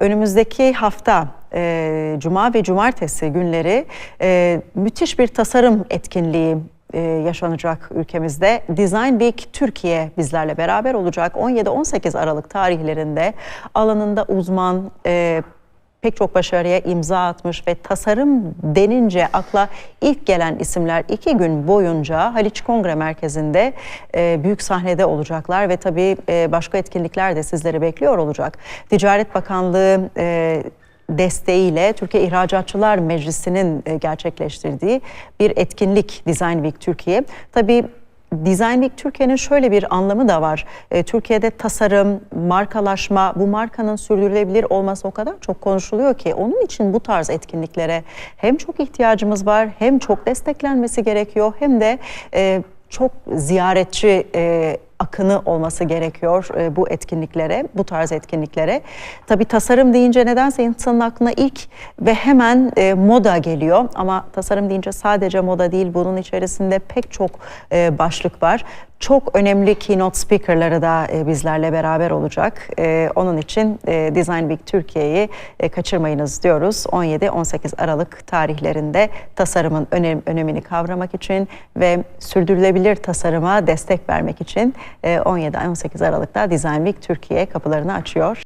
Önümüzdeki hafta e, Cuma ve Cumartesi günleri e, müthiş bir tasarım etkinliği e, yaşanacak ülkemizde. Design Week Türkiye bizlerle beraber olacak. 17-18 Aralık tarihlerinde alanında uzman, e, pek çok başarıya imza atmış ve tasarım denince akla ilk gelen isimler iki gün boyunca Haliç Kongre Merkezi'nde e, büyük sahnede olacaklar ve tabii e, başka etkinlikler de sizleri bekliyor olacak. Ticaret Bakanlığı e, desteğiyle Türkiye İhracatçılar Meclisi'nin e, gerçekleştirdiği bir etkinlik Design Week Türkiye. Tabii Design Week Türkiye'nin şöyle bir anlamı da var. E, Türkiye'de tasarım, markalaşma, bu markanın sürdürülebilir olması o kadar çok konuşuluyor ki onun için bu tarz etkinliklere hem çok ihtiyacımız var, hem çok desteklenmesi gerekiyor, hem de e, çok ziyaretçi e, akını olması gerekiyor e, bu etkinliklere, bu tarz etkinliklere. Tabii tasarım deyince nedense insanın aklına ilk ve hemen e, moda geliyor. Ama tasarım deyince sadece moda değil, bunun içerisinde pek çok e, başlık var. Çok önemli keynote speakerları da e, bizlerle beraber olacak. E, onun için e, Design Week Türkiye'yi kaçırmayınız diyoruz. 17-18 Aralık tarihlerinde tasarımın önem, önemini kavramak için ve sürdürülebilir tasarıma destek vermek için e, 17-18 Aralık'ta Design Week Türkiye kapılarını açıyor.